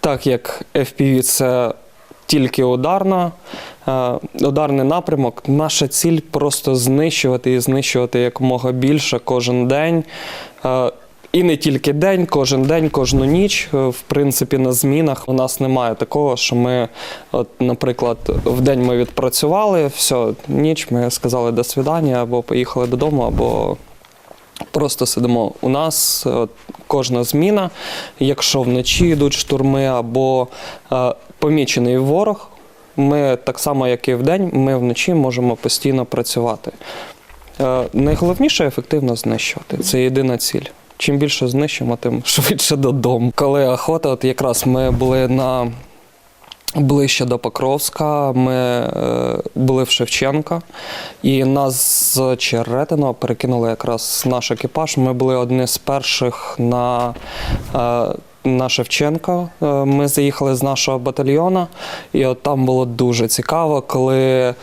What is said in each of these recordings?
Так як FPV це тільки ударна, е, ударний напрямок, наша ціль просто знищувати і знищувати якомога більше кожен день. Е, І не тільки день, кожен день, кожну ніч. Е, В принципі, на змінах у нас немає такого, що ми, от, наприклад, в день ми відпрацювали, все, ніч ми сказали до свидання, або поїхали додому, або Просто сидимо. У нас е, кожна зміна, якщо вночі йдуть штурми або е, помічений ворог, ми так само, як і вдень, ми вночі можемо постійно працювати. Е, найголовніше ефективно знищувати. Це єдина ціль. Чим більше знищимо, тим швидше додому. Коли охота, от якраз ми були на ближче до Покровська, ми е, були в Шевченка, і нас з Черетиного перекинули якраз наш екіпаж. Ми були одні з перших на. Е, на Шевченка Е, ми заїхали з нашого батальйону, і от там було дуже цікаво, коли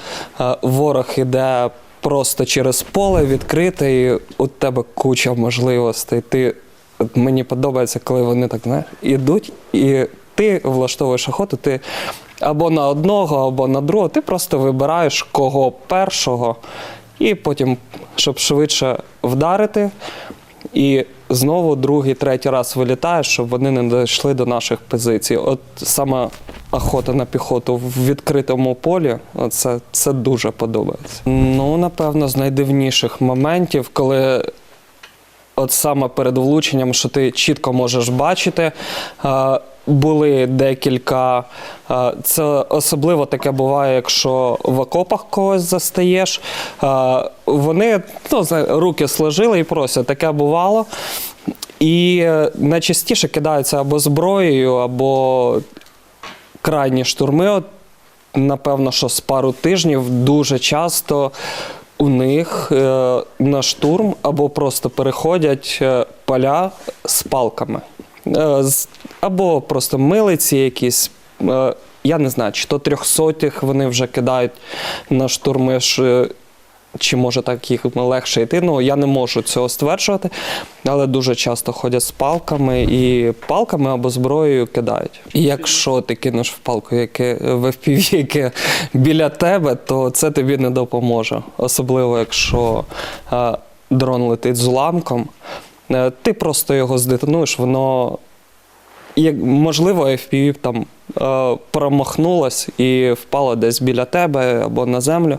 ворог іде просто через поле відкрите, і у тебе куча можливостей. Ти мені подобається, коли вони так знаєш, ідуть, і ти влаштовуєш охоту, ти або на одного, або на другого. Ти просто вибираєш кого першого, і потім, щоб швидше вдарити. І знову другий, третій раз вилітаєш, щоб вони не дійшли до наших позицій. От саме охота на піхоту в відкритому полі, це, це дуже подобається. Ну, напевно, з найдивніших моментів, коли от саме перед влученням, що ти чітко можеш бачити. Були декілька. е, Це особливо таке буває, якщо в окопах когось застаєш. Е, Вони ну, руки сложили і просять. Таке бувало. І е, найчастіше кидаються або зброєю, або крайні штурми. От, напевно, що з пару тижнів дуже часто у них на штурм або просто переходять поля з палками. Або просто милиці якісь. Е, я не знаю, чи то трьохсотих вони вже кидають на штурми. чи може так їх легше йти? Ну я не можу цього стверджувати, але дуже часто ходять з палками і палками або зброєю кидають. І якщо ти кинеш в палку, яке в FPV, яке біля тебе, то це тобі не допоможе. Особливо якщо е, дрон летить з уламком, е, ти просто його здетонуєш, воно як, можливо, FPV там е, промахнулась і впала десь біля тебе або на землю.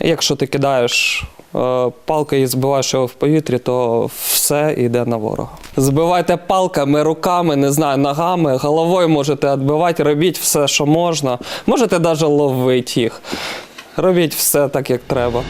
Якщо ти кидаєш е, палки і збиваєш його в повітрі, то все йде на ворога. Збивайте палками, руками, не знаю, ногами, головою можете відбивати, робіть все, що можна. Можете навіть ловити їх. Робіть все так, як треба.